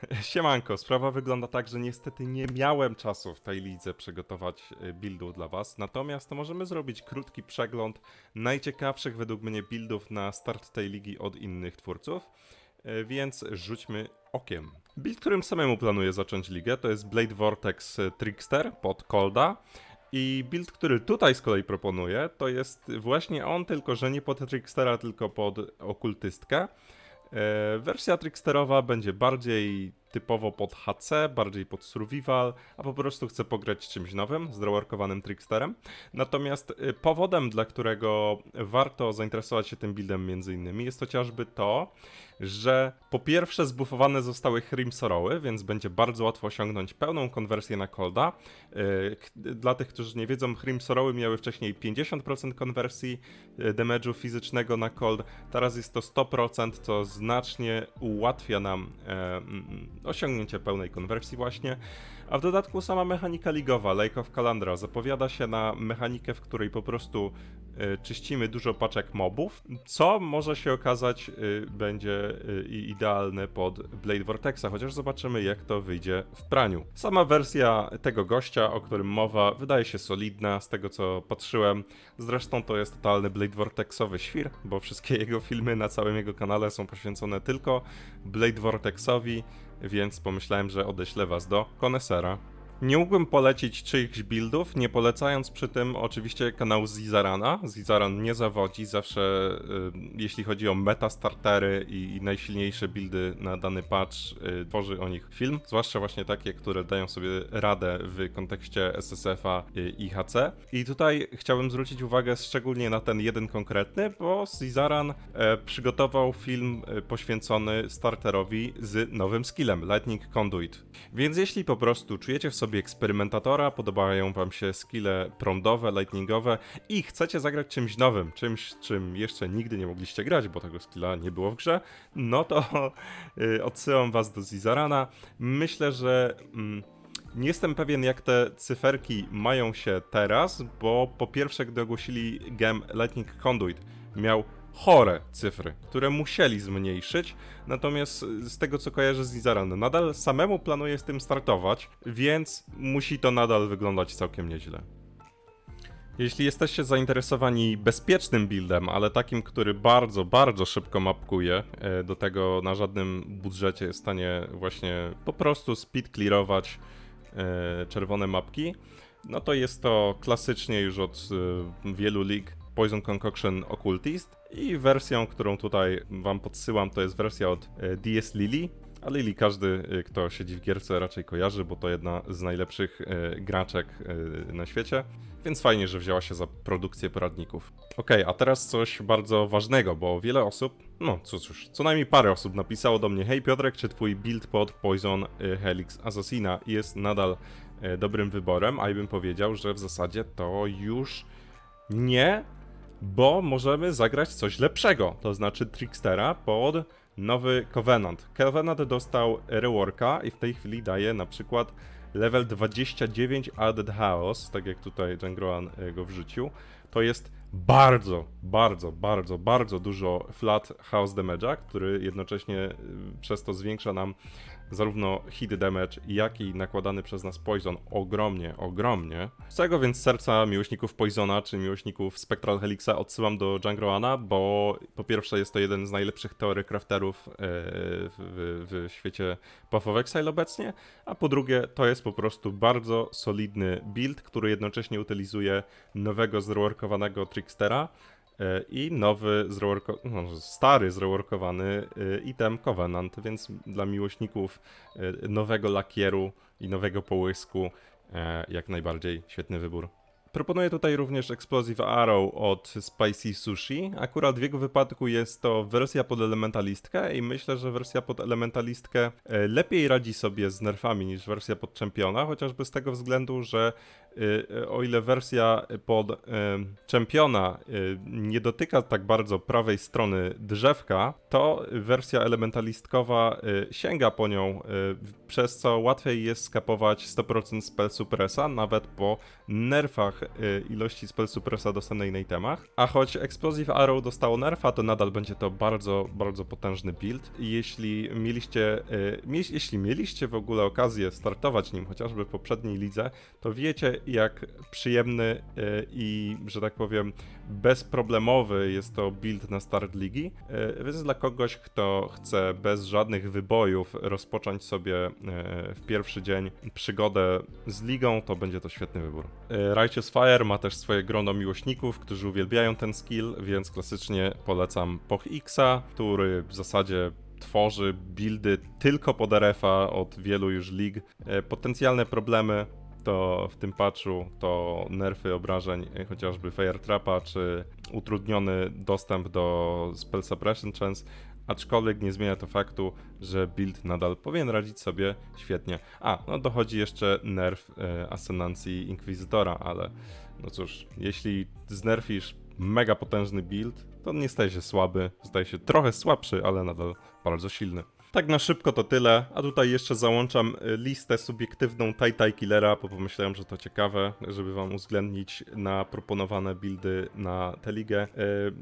Siemanko, sprawa wygląda tak, że niestety nie miałem czasu w tej lidze przygotować y, buildów dla was, natomiast to możemy zrobić krótki przegląd najciekawszych według mnie buildów na start tej ligi od innych twórców, y, więc rzućmy okiem. Build, którym samemu planuję zacząć ligę, to jest Blade Vortex y, Trickster pod Colda. I build, który tutaj z kolei proponuję, to jest właśnie on, tylko że nie pod Trickstera, tylko pod okultystkę. E, wersja tricksterowa będzie bardziej typowo pod HC, bardziej pod survival, a po prostu chcę pograć czymś nowym, zdraworkowanym tricksterem. Natomiast e, powodem, dla którego warto zainteresować się tym buildem między innymi jest chociażby to, że po pierwsze zbufowane zostały Hrim Soroły, więc będzie bardzo łatwo osiągnąć pełną konwersję na Colda. K- Dla tych, którzy nie wiedzą, Hrim Soroły miały wcześniej 50% konwersji e, damage'u fizycznego na Cold, teraz jest to 100%, co znacznie ułatwia nam e, osiągnięcie pełnej konwersji właśnie. A w dodatku sama mechanika ligowa, Lake of Calandra, zapowiada się na mechanikę, w której po prostu e, czyścimy dużo paczek mobów, co może się okazać e, będzie e, idealne pod Blade Vortexa, chociaż zobaczymy jak to wyjdzie w praniu. Sama wersja tego gościa, o którym mowa, wydaje się solidna z tego co patrzyłem. Zresztą to jest totalny Blade Vortexowy świr, bo wszystkie jego filmy na całym jego kanale są poświęcone tylko Blade Vortexowi, więc pomyślałem, że odeślę was do konesera. Nie mógłbym polecić czyichś buildów, nie polecając przy tym oczywiście kanału Zizarana. Zizaran nie zawodzi, zawsze y, jeśli chodzi o meta startery i, najsilniejsze buildy na dany patch, y, tworzy o nich film, zwłaszcza właśnie takie, które dają sobie radę w kontekście SSF-a i HC. I tutaj chciałbym zwrócić uwagę szczególnie na ten jeden konkretny, bo Zizaran e, przygotował film e, poświęcony starterowi z nowym skillem, Lightning Conduit. Więc jeśli po prostu czujecie w sobie eksperymentatora, podobają wam się skille prądowe, lightningowe i chcecie zagrać czymś nowym, czymś, czym jeszcze nigdy nie mogliście grać, bo tego skilla nie było w grze, no to y, odsyłam was do Zizarana. Myślę, że... Mm, nie jestem pewien, jak te cyferki mają się teraz, bo po pierwsze, gdy ogłosili gem Lightning Conduit, miał chore cyfry, które musieli zmniejszyć, natomiast z tego co kojarzę z Nizaran, nadal samemu planuję z tym startować, więc musi to nadal wyglądać całkiem nieźle. Jeśli jesteście zainteresowani bezpiecznym buildem, ale takim, który bardzo, bardzo szybko mapkuje, e, do tego na żadnym budżecie jest w stanie właśnie po prostu speed clearować e, czerwone mapki, no to jest to klasycznie już od e, wielu lig Poison Concoction Occultist i wersją, którą tutaj wam podsyłam, to jest wersja od e, DS Lily. A Lily każdy, e, kto siedzi w gierce, raczej kojarzy, bo to jedna z najlepszych e, graczek na świecie. Więc fajnie, że wzięła się za produkcję poradników. Okej, a teraz coś bardzo ważnego, bo wiele osób, no cóż, co najmniej parę osób napisało do mnie Hej Piotrek, czy twój build pod Poison Helix Assassina jest nadal dobrym wyborem? A ja bym powiedział, że w zasadzie to już nie, bo możemy zagrać coś lepszego, to znaczy Trickstera pod nowy Covenant. Covenant dostał reworka i w tej chwili daje na przykład level 29 Added Chaos, tak jak tutaj Jangroan e, go wrzucił. To jest bardzo, bardzo, bardzo, bardzo dużo flat Chaos Damage'a, który jednocześnie y, przez to zwiększa nam zarówno hit damage, jak i nakładany przez nas poison ogromnie, ogromnie. Z tego więc serca miłośników Poisona, czy miłośników Spectral Helixa odsyłam do Jungroana, bo po pierwsze jest to jeden z najlepszych teory crafterów e, w, w, w świecie Path of Exile obecnie, a po drugie to jest po prostu bardzo solidny build, który jednocześnie utylizuje nowego zreworkowanego Trickstera, i nowy, zreworko- no, stary, zreworkowany e, item Covenant, więc dla miłośników e, nowego lakieru i nowego połysku e, jak najbardziej świetny wybór. Proponuję tutaj również Explosive Arrow od Spicy Sushi. Akurat w jego wypadku jest to wersja pod elementalistkę i myślę, że wersja pod elementalistkę e, lepiej radzi sobie z nerfami niż wersja pod czempiona, chociażby z tego względu, że o ile wersja pod y, czempiona y, nie dotyka tak bardzo prawej strony drzewka, to wersja elementalistkowa y, sięga po nią, y, przez co łatwiej jest skapować 100% spell suppressa, nawet po nerfach y, ilości spell suppressa dostępnej na itemach. A choć Explosive Arrow dostało nerfa, to nadal będzie to bardzo, bardzo potężny build. Jeśli mieliście, y, mie- jeśli mieliście w ogóle okazję startować nim, chociażby w poprzedniej lidze, to wiecie jak przyjemny y, i, że tak powiem, bezproblemowy jest to build na start ligi. Y, Więc dla kogoś, kto chce bez żadnych wybojów rozpocząć sobie y, w pierwszy dzień przygodę z ligą, to będzie to świetny wybór. Righteous Fire ma też swoje grono miłośników, którzy uwielbiają ten skill, więc klasycznie polecam Poch Xa, który w zasadzie tworzy buildy tylko pod RF-a od wielu już lig. E, Potencjalne problemy to w tym patchu to nerfy obrażeń e, chociażby Fire Trapa, czy utrudniony dostęp do Spell Suppression Chance, aczkolwiek nie zmienia to faktu, że build nadal powinien radzić sobie świetnie. A, no dochodzi jeszcze nerf e, Ascendancji Inkwizytora, ale no cóż, jeśli znerfisz mega potężny build, to nie staje się słaby, staje się trochę słabszy, ale nadal bardzo silny. Tak na szybko to tyle, a tutaj jeszcze załączam y, listę subiektywną Tai Killera, bo pomyślałem, że to ciekawe, żeby wam uwzględnić na proponowane buildy na tę ligę. Y,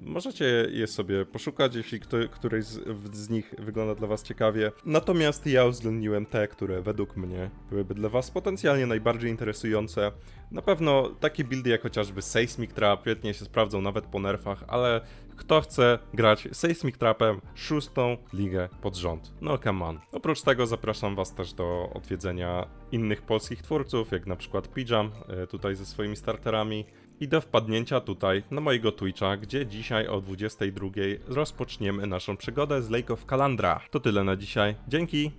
Możecie je sobie poszukać, jeśli któryś z nich wygląda dla was ciekawie. Natomiast ja uwzględniłem te, które według mnie byłyby dla was potencjalnie najbardziej interesujące. Na pewno takie buildy jak chociażby Seismic Trap świetnie się sprawdzą nawet po nerfach, ale kto chce grać Seismic Trapem szóstą ligę pod rząd? No come on. Oprócz tego zapraszam was też do odwiedzenia innych polskich twórców, jak na przykład Pijam, e, tutaj ze swoimi starterami. I do wpadnięcia tutaj na mojego Twitcha, gdzie dzisiaj o 22.00 rozpoczniemy naszą przygodę z Lake of Kalandra. To tyle na dzisiaj. Dzięki!